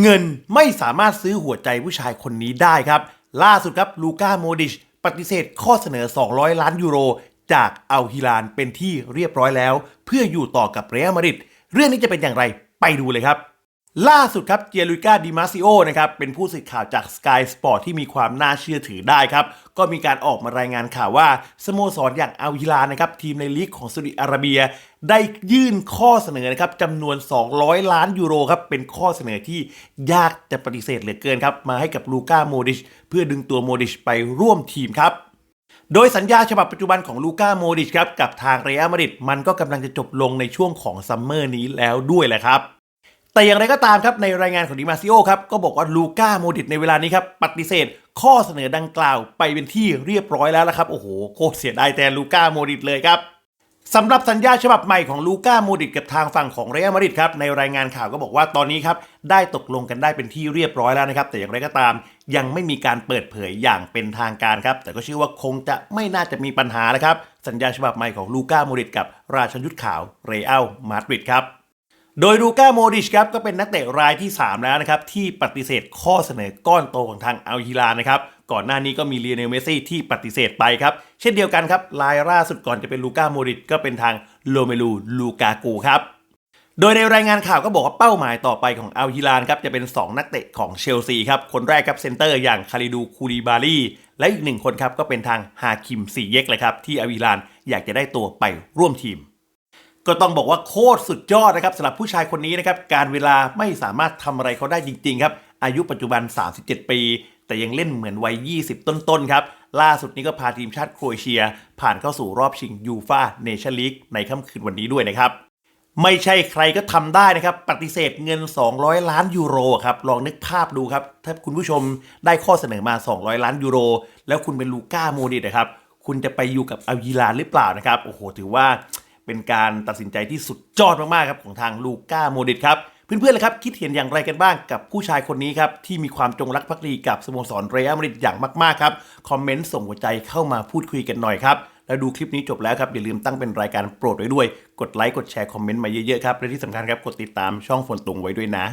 เงินไม่สามารถซื้อหัวใจผู้ชายคนนี้ได้ครับ ล่าสุดครับลูก้าโมดิชปฏิเสธข้อเสนอ 200 ล้านยูโร จากอัลฮิลานเป็นที่เรียบร้อยแล้ว เพื่ออยู่ต่อกับเรอัลมาดริดเรื่องนี้จะเป็นอย่างไรไปดูเลยครับ ล่าสุดครับเจลุยกาดิมาซิโอนะครับเป็นผู้สื่อข่าวจาก Sky Sport ที่มีความน่าเชื่อถือได้ครับ ก็มีการออกมารายงานข่าวว่า สโมสรอย่างอัลฮิลานะครับทีมในลีกของซาอุดิอาระเบีย ได้ยื่นข้อเสนอนะครับจำนวน 200 ล้านยูโรครับเป็นข้อเสนอที่ยากจะปฏิเสธเหลือเกินครับ มาให้กับลูก้าโมดิช เพื่อดึงตัวโมดิชไปร่วมทีมครับโดยสัญญาฉบับปัจจุบันของลูก้าโมดิชครับกับทางเรอัลมาดริดมันก็กำลังจะจบลงในช่วงของซัมเมอร์นี้แล้วด้วยแหละครับ แต่อย่างไรก็ตามครับในรายงานของดิมาซิโอครับก็บอกว่าลูก้าโมดิตในเวลานี้ครับปฏิเสธข้อเสนอดังกล่าวไปเป็นที่เรียบร้อยแล้วละครับ โอ้โหโคตรเสียดายแทนลูก้าโมดิตเลยครับสำหรับสัญญาฉบับใหม่ของลูก้าโมดิตกับทางฝั่งของเรอัลมาดริดครับในรายงานข่าวก็บอกว่าตอนนี้ครับได้ตกลงกันได้เป็นที่เรียบร้อยแล้วนะครับ แต่อย่างไรก็ตาม ยังไม่มีการเปิดเผยอย่างเป็นทางการครับ แต่ก็เชื่อว่าคงจะไม่น่าจะมีปัญหาแล้วครับ สัญญาฉบับใหม่ของลูก้าโมดิตกับราชันยุทธขาวเรอัลมาดริดครับ โดยลูก้าโมดิชครับก็เป็นนักเตะรายที่ 3 แล้วนะครับ ที่ปฏิเสธข้อเสนอก้อนโตของทางอัลฮิลานะครับ ก่อนหน้านี้ก็มีเลียเนลเมซี่ที่ปฏิเสธไปครับ เช่นเดียวกันครับรายล่าสุดก่อนจะเป็นลูก้าโมดิชก็เป็นทางโลเมลูลูกากูครับโดยในรายงานข่าวก็บอกว่าเป้าหมายต่อไปของอัลฮิลาลครับจะเป็น 2 นักเตะของเชลซีครับคนแรกครับเซนเตอร์อย่างคาริดูคูลีบาลีและอีกหนึ่งคนครับก็เป็นทางฮาคิมซีเยกเลยครับที่อัลฮิลาลอยากจะได้ตัวไปร่วมทีม ก็ต้องบอกว่าโคตรสุดยอดนะครับสำหรับผู้ชายคนนี้นะครับการเวลาไม่สามารถทำอะไรเขาได้จริง ๆ ครับ อายุปัจจุบัน 37 ปี แต่ยังเล่นเหมือนวัย 20 ต้นๆครับล่าสุดนี้ก็พาทีมชาติโครเอเชีย ผ่านเข้าสู่รอบชิงยูฟาเนชั่นลีกในค่ำคืนวันนี้ด้วยนะครับไม่ใช่ใครก็ทำได้นะครับ ปฏิเสธเงิน 200 ล้านยูโรครับ ลองนึกภาพดูครับ ถ้าคุณผู้ชมได้ข้อเสนอมา 200 ล้านยูโร แล้วคุณเป็นลูก้าโมดิตนะครับ คุณจะไปอยู่กับอัลยีลาหรือเปล่านะครับ โอ้โห ถือว่า เป็นการตัดสินใจที่สุดยอดมากๆครับของทางลูก้าโมดิตครับเพื่อนๆเลยครับคิดเห็นอย่างไรกันบ้างกับผู้ชายคนนี้ครับที่มีความจงรักภักดีกับสโมสรเรอัลมาดริดอย่างมากๆครับคอมเมนต์ส่งหัวใจเข้ามาพูดคุยกันหน่อยครับแล้วดูคลิปนี้จบแล้วครับอย่าลืมตั้งเป็นรายการโปรดไว้ด้วย กดไลค์กดแชร์คอมเมนต์มาเยอะๆครับและที่สำคัญครับกดติดตามช่องฝนตุงไว้ด้วยนะ